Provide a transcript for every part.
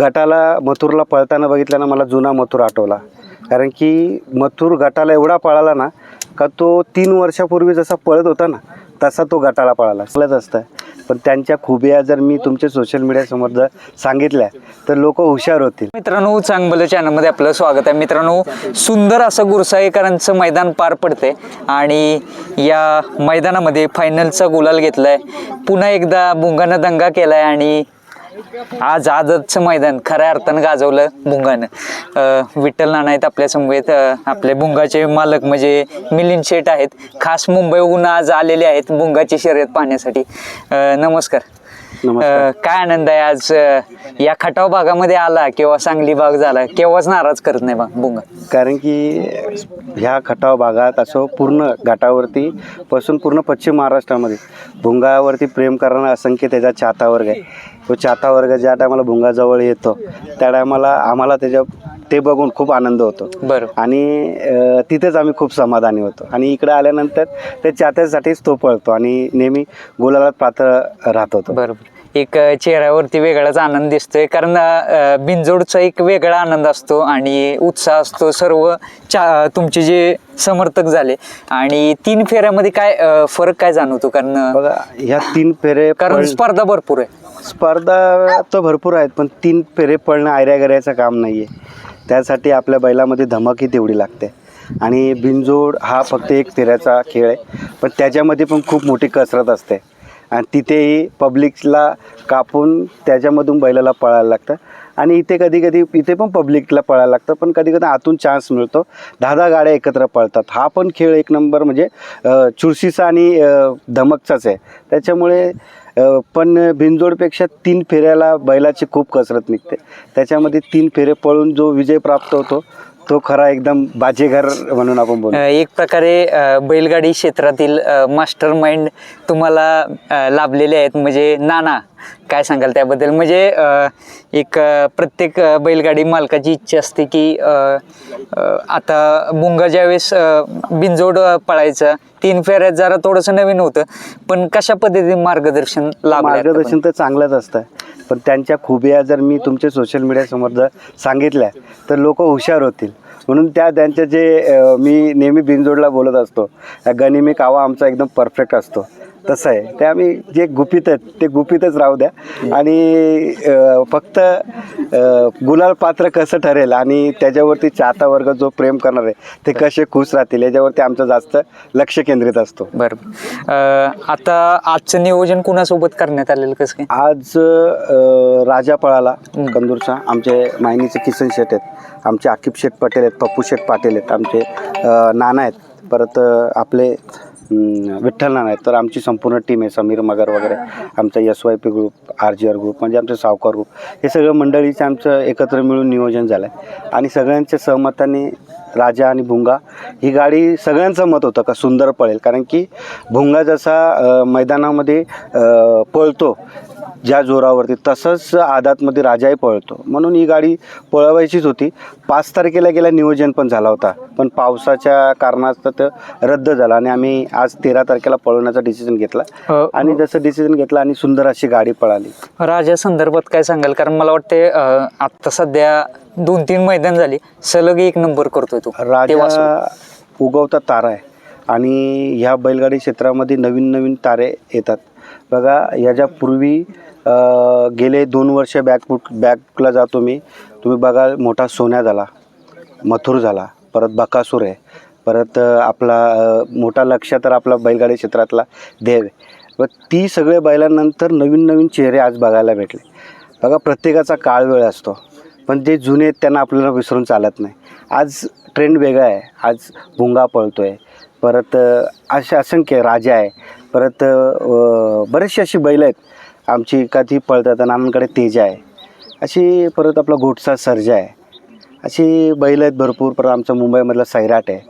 गटाला मथुरला पळताना बघितल्यानं मला जुना मथुर आठवला. कारण की मथुर गटाला एवढा पळाला ना का तो तीन वर्षापूर्वी जसा पळत होता ना तसा तो गटाला पळाला. चालत असतं. पण त्यांच्या खुबिया जर मी तुमच्या सोशल मीडियासमोर जर सांगितल्या तर लोक हुशार होतील. मित्रांनो चांगलं चॅनलमध्ये आपलं स्वागत आहे. मित्रांनो सुंदर असं गुरसाईकरांचं मैदान पार पडते आणि या मैदानामध्ये फायनलचा गुलाल घेतला आहे पुन्हा एकदा बुंगानं दंगा केला आहे आणि आज आजचं मैदान खऱ्या अर्थानं गाजवलं बुंगानं. अं, विठ्ठल नाना आहेत आपल्या समवेत. आपले बुंगाचे मालक म्हणजे मिलिंद शेठ आहेत. खास मुंबईहून आज आलेले आहेत बुंगाची शर्यत पाहण्यासाठी. नमस्कार. काय आनंद आहे आज या खटाव भागामध्ये आला किंवा सांगली भाग झाला केव्हाच नाराज करत नाही बा बुंगा? कारण की ह्या खटाव भागात असं पूर्ण घाटावरती पासून पूर्ण पश्चिम महाराष्ट्रामध्ये भुंगावरती प्रेम करणारा असंख्य त्याचा चाहता वर्ग आहे. तो चाहता वर्ग ज्या टायमाला भुंगाजवळ येतो त्या टायमाला आम्हाला त्याच्या ते बघून खूप आनंद होतो. बरं. आणि तिथेच आम्ही खूप समाधानी होतो. आणि इकडे आल्यानंतर ते चाहत्यासाठीच तो पळतो आणि नेहमी गुलाला पात्र राहत होतो. बरोबर. एक चेहऱ्यावरती वेगळाच आनंद दिसतोय कारण बिनजोडचा एक वेगळा आनंद असतो आणि उत्साह असतो. सर्व चा तुमचे जे समर्थक झाले आणि तीन फेऱ्यामध्ये काय फरक काय जाणवतो? कारण बघा ह्या तीन फेरे कारण स्पर्धा भरपूर आहे. स्पर्धा तर भरपूर आहेत पण तीन फेरे पळणं आयऱ्या गऱ्याचं काम नाही आहे त्यासाठी आपल्या बैलामध्ये धमकी तेवढी लागते. आणि बिनजोड हा फक्त एक फेऱ्याचा खेळ आहे. पण त्याच्यामध्ये पण खूप मोठी कसरत असते. आणि तिथेही पब्लिकला कापून त्याच्यामधून बैलाला पळायला लागतं. आणि इथे कधी कधी इथे पण पब्लिकला पळायला लागतं पण कधी कधी आतून चान्स मिळतो. दहा दहा गाड्या एकत्र पळतात. हा पण खेळ एक नंबर म्हणजे चुरशीचा आणि धमकचाच आहे. त्याच्यामुळे पण भिंजोडपेक्षा तीन फेऱ्याला बैलाची खूप कसरत निघते. त्याच्यामध्ये तीन फेरे पळून जो विजय प्राप्त होतो तो खरा एकदम बाजेघर म्हणून आपण बोलू. एक प्रकारे बैलगाडी क्षेत्रातील मास्टर माइंड तुम्हाला लाभलेले आहेत. म्हणजे नाना काय सांगाल त्याबद्दल? म्हणजे एक प्रत्येक बैलगाडी मालकाची इच्छा असते की आता बुंगा ज्यावेळेस बिनजोड अ, पळायचं तीन फेऱ्यात जरा थोडंसं नवीन होतं. पण कशा पद्धतीने मार्गदर्शन लाभलं मार्गदर्शन तर चांगलंच असतं. पण त्यांच्या खुबिया जर मी तुमच्या सोशल मीडियासमोर जर सांगितल्या तर लोक हुशार होतील. म्हणून त्या त्यांचे जे मी नेहमी बिनजोडला बोलत असतो. गनिमी कावा आमचा एकदम परफेक्ट असतो. तसं आहे. ते आम्ही जे गुपित आहेत ते गुपितच राहू द्या. आणि फक्त गुलाल पात्र कसं ठरेल आणि त्याच्यावरती चाहता वर्ग जो प्रेम करणार आहे ते कसे खुश राहतील याच्यावरती आमचं जास्त लक्ष केंद्रित असतो. बरोबर अ, आता आजचं नियोजन कुणासोबत करण्यात आलेलं कसं काय? आज राजा पळाला कंदूरचा. आमचे मायनीचे किसन शेट आहेत. आमचे आकिब शेठ पटेल आहेत पप्पू शेठ पाटील आहेत. आमचे नाना आहेत. परत आपले विठ्ठल नाना आहेत. तर आमची संपूर्ण टीम आहे. समीर मगर वगैरे आमचा S Y P group R G R group म्हणजे आमचं सावकार ग्रुप हे सगळं मंडळीचं आमचं एकत्र मिळून नियोजन झालं आहे आणि सगळ्यांच्या सहमताने राजा आणि भुंगा ही गाडी सगळ्यांचं मत होतं का सुंदर पळेल. कारण की भुंगा जसा मैदानामध्ये पळतो ज्या जोरावरती तसंच आदातमध्ये राजाही पळतो. म्हणून ही गाडी पळवायचीच होती. पाच तारखेला गेला नियोजन पण झाला होता. पण पावसाच्या कारणास्तव ते रद्द झाला आणि आम्ही आज तेरा तारखेला पळवण्याचा डिसिजन घेतला. अ, आणि जसं डिसिजन घेतला आणि सुंदर अशी गाडी पळाली. राजा संदर्भात काय सांगाल? कारण मला वाटते अं, आत्ता सध्या दोन तीन मैदान झाली. सलग एक नंबर करतोय तो. राजा. उगवता तारा आहे. आणि ह्या बैलगाडी क्षेत्रामध्ये नवीन नवीन तारे येतात. बघा याच्यापूर्वी गेले दोन वर्ष बॅक बॅकला जातो मी. तुम्ही बघा मोठा सोन्या झाला मथुर झाला परत बकासूर आहे. परत आपला मोठा लक्ष तर आपला बैलगाडी क्षेत्रातला देव आहे. व ती सगळे बैलांनंतर नवीन नवीन चेहरे आज बघायला भेटले. बघा प्रत्येकाचा काळ वेळ असतो. पण जे जुने आहेत त्यांना आपल्याला विसरून चालत नाही. आज ट्रेंड वेगळा आहे. आज भुंगा पळतो आहे परत असे असंख्य राजा आहे. परत अ, बरेचशी अशी बैल आहेत. आमची का ती पळतात आणि आमच्याकडे तेजा आहे. अशी परत आपला घोटसा सर्जा आहे. अशी बैल आहेत भरपूर. परत आमचा मुंबईमधला सैराट आहे.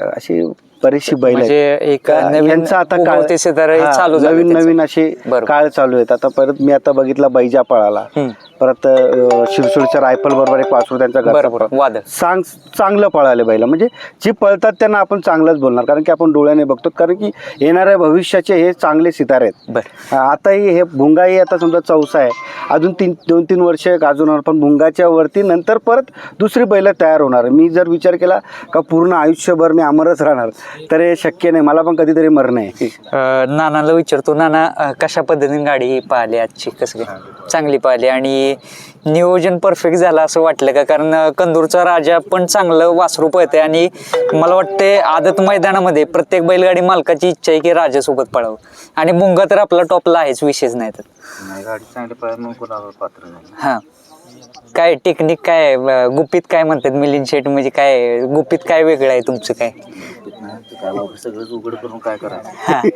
अशी बरीचशी बैल आहेत. म्हणजे एक का- नवीन यांचं आता काळ उगवते सितारे हा, चालू झाले नवीन त्याचे. नवीन असे बरोबर. काळ चालू आहेत आता परत मी आता बघितला बैजा पळाला हम्म. परत अं, शिरसोडच्या रायफल बरोबर एक वासरू त्यांचा घरचा बरोबर पळा. वादळ सांग चांगलं पळाले बैल म्हणजे जे पळतात त्यांना आपण चांगलंच बोलणार कारण की आपण डोळ्याने बघतो कारण की येणाऱ्या भविष्याचे हे चांगले सितारे आहेत बर आताही हे भुंगाही आता समजा चौसा आहे अजून तीन दोन तीन वर्ष गाजवणार पण भुंगाच्या वरती नंतर परत दुसरी बैल तयार होणार. मी जर विचार केला का पूर्ण आयुष्यभर मी अमरच राहणार तर हे शक्य नाही. मला पण कधीतरी मरण आहे. नानाला विचारतो नाना कशा पद्धतीने गाडी पाहिली आजची? कसं चांगली पाहिली. आणि नियोजन परफेक्ट झालं असं वाटलं का? कारण कंदूरचा राजा पण चांगलं वासरू पळते आणि मला वाटते आदत मैदानामध्ये प्रत्येक बैलगाडी मालकाची इच्छा आहे की राजासोबत पळावं. आणि मुंगा तर आपला टॉपला आहेच विशेष नाही तर. गाडी चांगली पात्र हां. काय टेक्निक काय? अं, गुपित काय म्हणतात मिलिंद शेट म्हणजे काय गुपित काय वेगळं आहे तुमचं काय? काय बाबा सगळंच उघड करून काय करायचं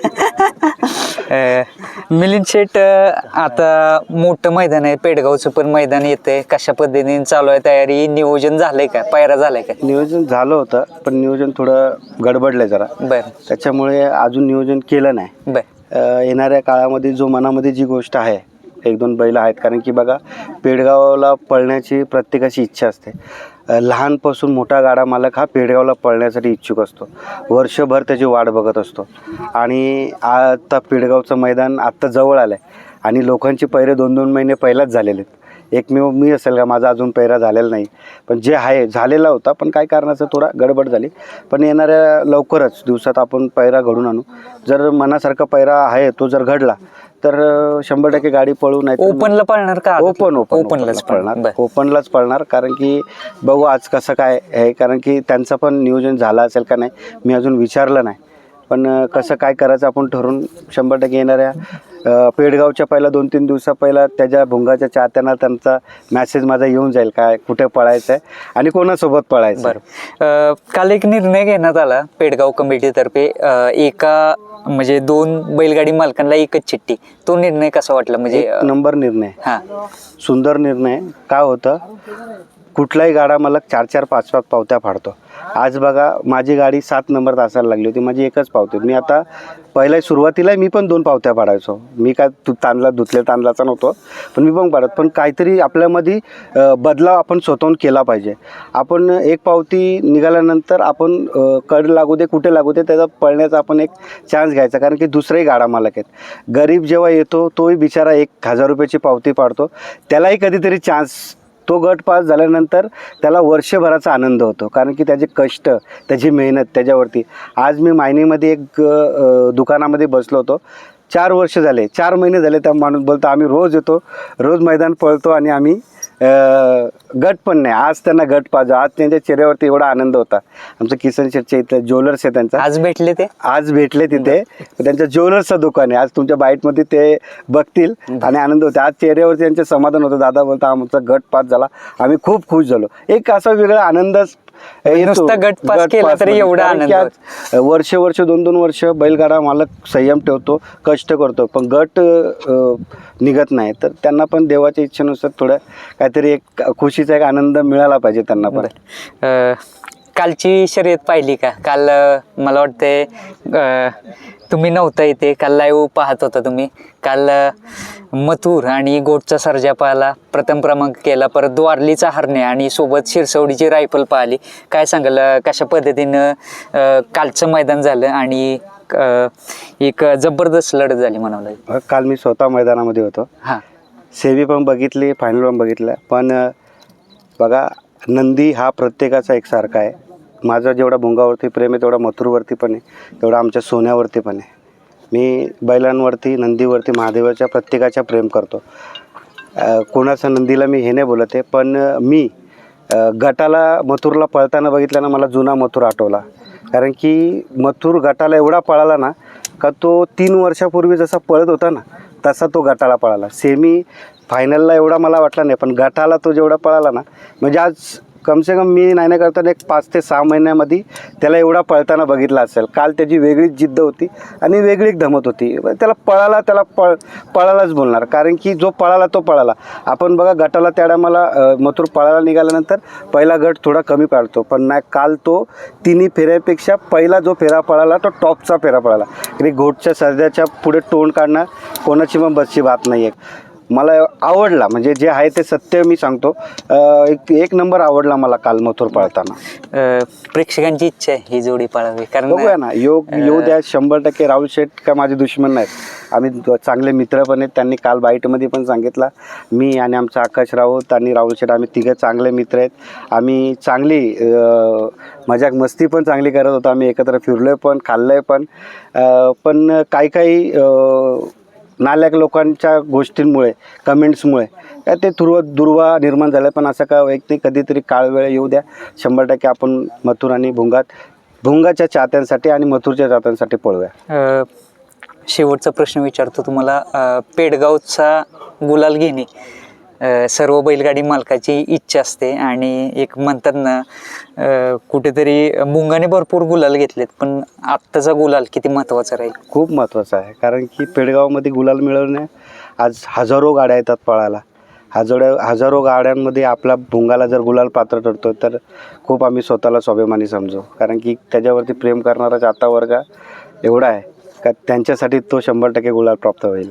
अं, मिलिंद शेट अं, आता मोठं मैदान आहे पेडगावचं पण मैदान येतंय. कशा पद्धतीने चालू आहे तयारी? नियोजन झालंय का? पायरा झालाय का? नियोजन झालं होतं पण नियोजन थोडं गडबडलं जरा. बर. त्याच्यामुळे अजून नियोजन केलं नाही. बर. अ, येणाऱ्या काळामध्ये जो मनामध्ये जी गोष्ट आहे एक दोन बैल आहेत. कारण की बघा पेडगावला पळण्याची प्रत्येकाची इच्छा असते. लहानपासून मोठा गाडा मालक हा पेडगावला पळण्यासाठी इच्छुक असतो. वर्षभर त्याची वाट बघत असतो. आणि आता पेडगावचं मैदान आत्ता जवळ आलं आहे आणि लोकांची पैरे दोन दोन महिने पहिलाच झालेले आहेत. एकमेव मी असेल का? माझा अजून पैरा झालेला नाही. पण जे आहे झालेला होता पण काय कारणाचं थोडा गडबड झाली. पण येणाऱ्या लवकरच दिवसात आपण पैरा घडून आणू. जर मनासारखा पैरा आहे तो जर घडला तर शंभर टक्के गाडी पळू नाही ओपनला पळणार का ओपन ओपन ओपनलाच पळणार. ओपनलाच पळणार. कारण की बघू आज कसं काय आहे कारण की त्यांचं पण नियोजन झालं असेल का नाही मी अजून विचारलं नाही. पण कसं काय करायचं आपण ठरवून शंभर टक्के येणाऱ्या पेडगावच्या पहिला दोन तीन दिवसा पहिला त्याच्या भुंगाच्या चाहत्यांना त्यांचा मेसेज माझा येऊन जाईल काय कुठे पळायचं आहे आणि कोणासोबत पळायचं. बरं. काल एक निर्णय घेण्यात आला पेडगाव कमिटीतर्फे. एका म्हणजे दोन बैलगाडी मालकांना एकच चिठ्ठी. तो निर्णय कसा वाटला? म्हणजे नंबर निर्णय. हा. सुंदर निर्णय. काय होतं? कुठलाही गाडा मला चार चार पाच पाच पावत्या फाडतो. आज बघा माझी गाडी सात नंबर असायला लागली होती माझी एकच पावती मी आता पहिल्या सुरुवातीला मी पण दोन पावत्या पाडायचो. मी काय तू तांदला धुतल्या तांदळाचा नव्हतो पण मी पण पाडत. पण काहीतरी आपल्यामध्ये बदलाव आपण स्वतःहून केला पाहिजे. आपण एक पावती निघाल्यानंतर आपण कड लागू दे कुठे लागू दे त्याचा पळण्याचा आपण एक चान्स घ्यायचा. कारण की दुसराही गाडा मालक आहेत. गरीब जेव्हा येतो तोही बिचारा एक हजार रुपयाची पावती पाडतो. त्यालाही कधीतरी चान्स तो गट पास झाल्यानंतर त्याला वर्षभराचा आनंद होतो. कारण की त्याचे कष्ट त्याची मेहनत त्याच्यावरती. आज मी मायनीमध्ये एक दुकानामध्ये बसलो होतो. चार वर्ष झाले चार महिने झाले त्या माणूस बोलतो आम्ही रोज येतो रोज मैदान पळतो आणि आम्ही गट पण नाही. आज त्यांना गट पाहिजे. आज त्यांच्या चेहऱ्यावरती एवढा आनंद होता. आमचं किसन शेटच्या इथलं ज्वेलर्स आहे त्यांचा. आज भेटले ते? आज भेटले तिथे. त्यांच्या ज्वेलर्सचं दुकान आहे. आज तुमच्या बाईटमध्ये ते बघतील आणि आनंद होते. आज चेहऱ्यावरती त्यांचे समाधान होतं. दादा बोलता आमचा गट पास झाला. आम्ही खूप खुश झालो. एक असा वेगळा आनंदच. नुसता गट पास केला तरी मध्ये. एवढा आनंद वर्ष वर्ष दोन दोन वर्ष बैलगाडा मालक संयम ठेवतो कष्ट करतो पण गट निघत नाही तर त्यांना पण देवाच्या इच्छेनुसार थोडं काहीतरी एक खुशीचा एक आनंद मिळाला पाहिजे त्यांना पण कालची शर्यत पाहिली का काल मला वाटते तुम्ही नव्हता इथे. काल लाईव्ह पाहत होता तुम्ही. काल मथुर आणि गोटचा सर्जा पाहिला प्रथम क्रमांक केला. परत द्वारलीचा हरणे आणि सोबत शिरसवडीची रायफल पाहिली. काय सांगाल कशा पद्धतीनं कालचं मैदान झालं आणि एक जबरदस्त लढत झाली म्हणावं काल मी स्वतः मैदानामध्ये होतो. हां. सेमी पण बघितली फायनल पण बघितलं. पण बघा नंदी हा प्रत्येकाचा एकसारखा आहे. माझं जेवढा भुंगावरती प्रेम आहे तेवढा मथुरवरती पण आहे. तेवढा आमच्या सोन्यावरती पण आहे. मी बैलांवरती नंदीवरती महादेवाच्या प्रत्येकाच्या प्रेम करतो. कोणाचं कोणाचा नंदीला मी हे नाही बोलत आहे पण मी गटाला मथुरला पळताना बघितल्यानं मला जुना मथुर आठवला. कारण की मथुर गटाला एवढा पळाला ना का तो तीन वर्षापूर्वी जसा पळत होता ना तसा तो गटाला पळाला. सेमी फायनलला एवढा मला वाटला नाही पण गटाला तो जेवढा पळाला ना म्हणजे आज कमसे कम मी नाही नाही करताना एक पाच ते सहा महिन्यामध्ये त्याला एवढा पळताना बघितला असेल. काल त्याची वेगळीच जिद्द होती आणि वेगळीच धमत होती. त्याला पळाला त्याला पळ पळालाच बोलणार. कारण की जो पळाला तो पळाला. आपण बघा गटाला त्या टायमाला मथुर पळाला निघाल्यानंतर पहिला गट थोडा कमी पाडतो. पण नाही काल तो तिन्ही फेऱ्यापेक्षा पहिला जो फेरा पळाला तो टॉपचा फेरा पळाला. आणि घोटच्या सर्द्याच्या पुढे तोंड काढणं कोणाची पण बसची बात नाही आहे मला आवडला म्हणजे जे आहे ते सत्य मी सांगतो. अं, एक एक नंबर आवडला मला काल मथुर पळताना. अं, प्रेक्षकांची इच्छा आहे ही जोडी पाळावी कारण बघूया ना योग येऊ द्या शंभर टक्के राहुल शेठ का माझे दुश्मन नाहीत. आम्ही दो- चांगले मित्र पण आहेत त्यांनी काल बाईटमध्ये पण सांगितलं. मी आणि आमचा आकाश राऊत आणि राहुल शेठ आम्ही तिघं चांगले मित्र आहेत. आम्ही चांगली अं, मजाक मस्ती पण चांगली करत होतो. आम्ही एकत्र फिरलोय पण खाल्लंय पण. अं, पण काही काही अं, नालायक लोकांच्या गोष्टींमुळे कमेंट्समुळे काय ते दुर्वा दुर्वा निर्माण झालं. पण असं काय वैयक्तिक कधीतरी काळ वेळ येऊ द्या. शंभर टक्के आपण मथुर आणि भुंगात भुंगाच्या चाहत्यांसाठी आणि मथुरच्या चाहत्यांसाठी पळूया. शेवटचा प्रश्न विचारतो तुम्हाला. पेडगावचा गुलाल घेणे सर्व बैलगाडी मालकाची इच्छा असते आणि एक म्हणतात ना कुठेतरी मुंगाने भरपूर गुलाल घेतलेत पण आत्ताचा गुलाल किती महत्त्वाचा राहील? खूप महत्त्वाचं आहे कारण की पेडगावमध्ये गुलाल मिळवणे आज हजारो गाड्या येतात पळायला. हजारो हजारो गाड्यांमध्ये आपला भुंगाला जर गुलाल पात्र ठरतो तर खूप आम्ही स्वतःला स्वाभिमानी समजू. कारण की त्याच्यावरती प्रेम करणारा जाता वर्ग एवढा आहे का त्यांच्यासाठी तो शंभर टक्के गुलाल प्राप्त होईल.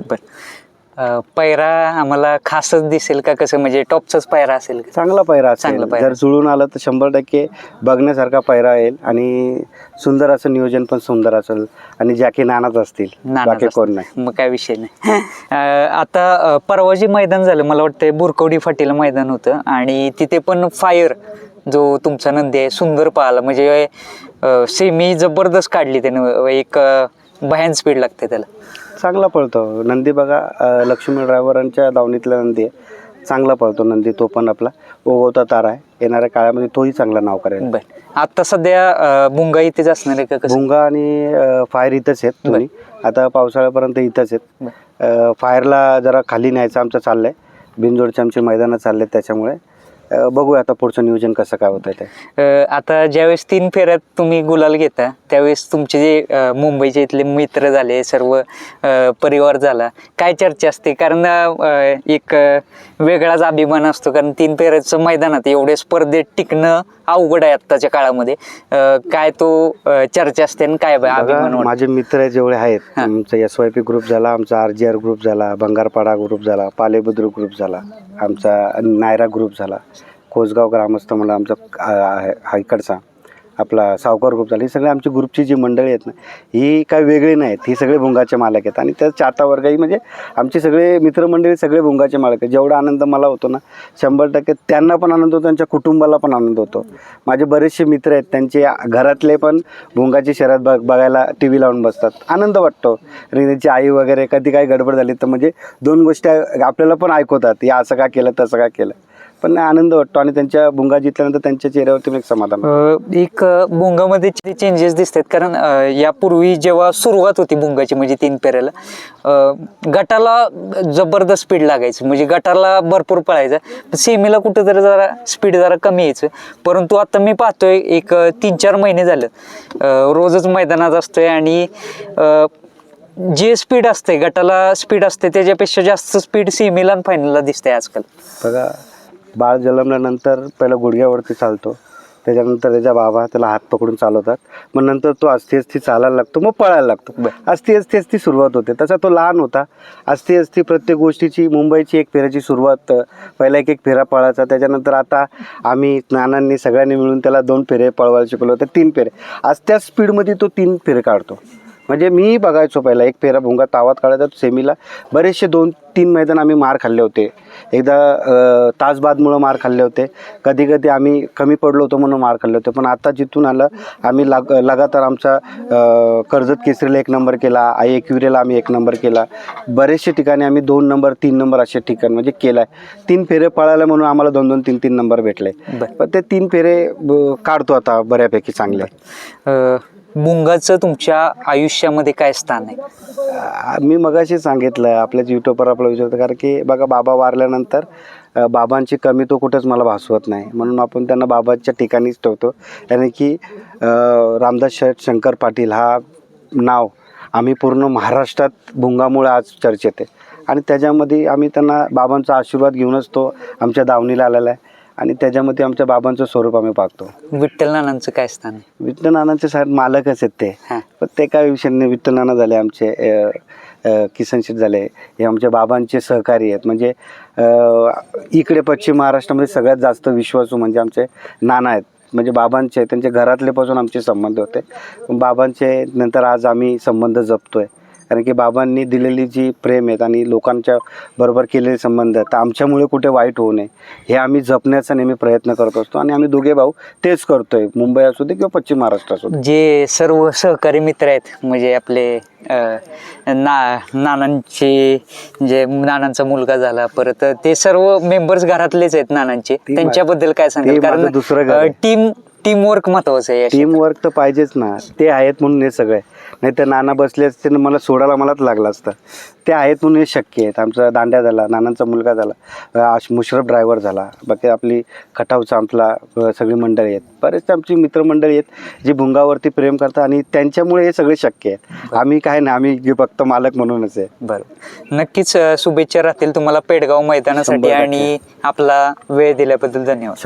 अं, पायरा आम्हाला खासच दिसेल का? कसं म्हणजे टॉपचाच पायरा असेल का? चांगला पैरा असेल. चांगला पायरा जर जुळून आलं तर शंभर टक्के बघण्यासारखा पैरा येईल आणि सुंदर असं नियोजन पण सुंदर असेल आणि जॅकी नानाच असतील. नाना बाकी कोण नाही. मग काय विषय नाही. अं, आता अं, परवा जे मैदान झालं. मला वाटतं बुरकवडी फाटीला मैदान होतं आणि तिथे पण फायर जो तुमचा नंदी आहे सुंदर पाहिला म्हणजे सेमी जबरदस्त काढली त्यानं. एक अं, भयान स्पीड लागते त्याला. चांगला पळतो. नंदी बघा लक्ष्मी ड्रायव्हरांच्या दावणीतला नंदी आहे. चांगला पळतो नंदी तो पण आपला. ओगवता तारा आहे. येणाऱ्या काळामध्ये तोही चांगला नाव करेल. बर. आता सध्या अं, भुंगा इथेच असणार आहे का कसं? भुंगा आणि अं, फायर इथंच आहेत दोन्ही. आता पावसाळ्यापर्यंत इथंच आहेत. अं, फायरला जरा खाली न्यायचं आमचं चाललंय. बिनजोडचे आमचे मैदानं चालले त्याच्यामुळे. बघूया आता पुढचं नियोजन कसं काय होतं ते अं, आता ज्यावेळेस तीन फेऱ्यात तुम्ही गुलाल घेता त्यावेळेस तुमचे जे मुंबईचे इथले मित्र झाले सर्व परिवार झाला काय चर्चा असते कारण एक वेगळाच अभिमान असतो कारण तीन फेऱ्याचं मैदानात एवढे स्पर्धेत टिकणं अवघड आहे आत्ताच्या काळामध्ये काय तो चर्चा असते आणि काय अभिमान? माझे मित्र जेवढे आहेत. आमचा एस वाय पी ग्रुप झाला आमचा आर जी आर ग्रुप झाला बंगारपाडा ग्रुप झाला पालेबुद्रुक ग्रुप झाला आमचा नायरा ग्रुप झाला कोसगाव ग्रामस्थ म्हणा आमचा हा इकडचा आपला सावकार ग्रुप झाला. ही सगळे आमची ग्रुपची जी मंडळी आहेत ना ही काही वेगळी नाहीत. ही सगळे भुंगाचे मालक आहेत. आणि त्या चाता वर्गही म्हणजे आमचे सगळे मित्रमंडळी सगळे भुंगाचे मालक आहेत. जेवढा आनंद मला होतो ना शंभर टक्के त्यांना पण आनंद होतो त्यांच्या कुटुंबाला पण आनंद होतो. माझे बरेचसे मित्र आहेत. त्यांचे घरातले पण भुंगाची शहरात बघ बघायला टी व्ही लावून बसतात. आनंद वाटतो. आणि त्यांची आई वगैरे कधी काही गडबड झाली तर म्हणजे दोन गोष्टी आपल्याला पण ऐकवतात. या असं का केलं तसं का केलं. पण आनंद वाटतो आणि त्यांच्या भुंगा जिंकल्यानंतर त्यांच्या चेहऱ्यावरती एक समाधान. अ, एक अ, भुंगामध्ये चेंजेस दिसतात कारण अ, यापूर्वी जेव्हा सुरुवात होती भुंगाची म्हणजे तीन पेऱ्याला अ, गटाला जबरदस्त स्पीड लागायचं म्हणजे गटाला भरपूर पळायचं सेमीला कुठेतरी जरा स्पीड जरा कमी यायचं परंतु आता मी पाहतोय एक अ, तीन चार महिने झालं अ, रोजच मैदानात असतोय आणि अ, जे स्पीड असते गटाला स्पीड असते त्याच्यापेक्षा जास्त स्पीड सेमीला आणि फायनलला दिसते आजकाल बघा बाळ जन्मल्यानंतर पहिला गुडघ्यावरती चालतो. त्याच्यानंतर त्याच्या बाबा त्याला हात पकडून चालवतात. मग नंतर तो अस्ती असती चालायला लागतो मग पळायला लागतो अस्ती अस्ती अस्ती सुरुवात होते तसा तो लहान होता अस्ती अस्ती प्रत्येक गोष्टीची मुंबईची एक फेऱ्याची सुरुवात पहिला एक एक फेरा पळायचा त्याच्यानंतर आता आम्ही नानांनी सगळ्यांनी मिळून त्याला दोन फेरे पळवायला शिकवलं तर तीन फेरे आज त्या स्पीडमध्ये तो तीन फेरे काढतो म्हणजे मी बघायचो पहिला एक फेरा भुंगा तावात काढायचा सेमीला. बरेचसे दोन तीन मैदान आम्ही मार खाल्ले होते. एकदा तासबादमुळं मार खाल्ले होते. कधी कधी आम्ही कमी पडलो होतो म्हणून मार खाल्ले होते. पण आता जिथून आलं आम्ही लाग लगातार आमचा कर्जत केसरीला एक नंबर केला आई एकविरेला आम्ही एक नंबर केला. बरेचसे ठिकाणी आम्ही दोन नंबर तीन नंबर असे ठिकाण म्हणजे केला आहे तीन फेरे पळायला म्हणून आम्हाला दोन दोन तीन तीन नंबर भेटले. पण ते तीन फेरे काढतो आता बऱ्यापैकी चांगले. मुंगाचं तुमच्या आयुष्यामध्ये काय स्थान आहे? आ- मी मगाशी सांगितलं आपल्याच युट्यूबवर आपलं विचारतो कारण की बघा बाबा वारल्यानंतर अ, बाबांची कमी तो कुठंच मला भासवत नाही. म्हणून आपण त्यांना बाबांच्या ठिकाणीच ठेवतो. कारण की अ, रामदास शेठ शंकर पाटील हा नाव आम्ही पूर्ण महाराष्ट्रात भुंगामुळे आज चर्चेत आहे. आणि त्याच्यामध्ये आम्ही त्यांना बाबांचा आशीर्वाद घेऊनच तो आमच्या दावणीला आलेला आहे. आणि त्याच्यामध्ये आमच्या बाबांचं स्वरूप आम्ही पाहतो. विठ्ठल नानांचं काय स्थान आहे? विठ्ठल नानांचे साहेब मालकच आहेत ते. हा. पण ते काय विषय नाही विठ्ठल नाना झाले आमचे अ, अ, किसन शेठ झाले हे आमच्या बाबांचे सहकारी आहेत. म्हणजे अ, इकडे पश्चिम महाराष्ट्रामध्ये सगळ्यात जास्त विश्वासू म्हणजे आमचे नाना आहेत. म्हणजे बाबांचे त्यांच्या घरातलेपासून आमचे संबंध होते. बाबांचे नंतर आज आम्ही संबंध जपतोय. कारण की बाबांनी दिलेली जी प्रेम आहेत आणि लोकांच्या बरोबर केलेले संबंध आहेत तर आमच्यामुळे कुठे वाईट होऊ नये हे आम्ही जपण्याचा नेहमी प्रयत्न करत असतो आणि आम्ही दोघे भाऊ तेच करतोय मुंबई असू दे किंवा पश्चिम महाराष्ट्र असू दे. जे सर्व सहकारी मित्र आहेत म्हणजे आपले ना नानांचे जे नानांचा मुलगा झाला परत ते सर्व मेंबर्स घरातलेच आहेत नानांचे. त्यांच्याबद्दल काय सांगाल? कारण दुसरं. टीम टीम वर्क महत्वाचं आहे या टीम वर्क तर पाहिजेच ना. ते आहेत म्हणून हे सगळे. नाही तर नाना बसले असते ना मला सोडायला मलाच लागलं असतं. ते आहेत म्हणून हे शक्य आहेत. आमचा दांड्या झाला नानांचा मुलगा झाला आश- मुशरफ ड्रायव्हर झाला. बाकी आपली खटावचा आपला अं, सगळी मंडळी आहेत. बरेच आमची मित्रमंडळी आहेत जी भुंगावरती प्रेम करतात आणि त्यांच्यामुळे हे सगळे शक्य आहे आम्ही काय ना आम्ही फक्त मालक म्हणूनच आहे. बरं. नक्कीच शुभेच्छा राहतील तुम्हाला पेडगाव मैदानासाठी. आणि आपला वेळ दिल्याबद्दल धन्यवाद.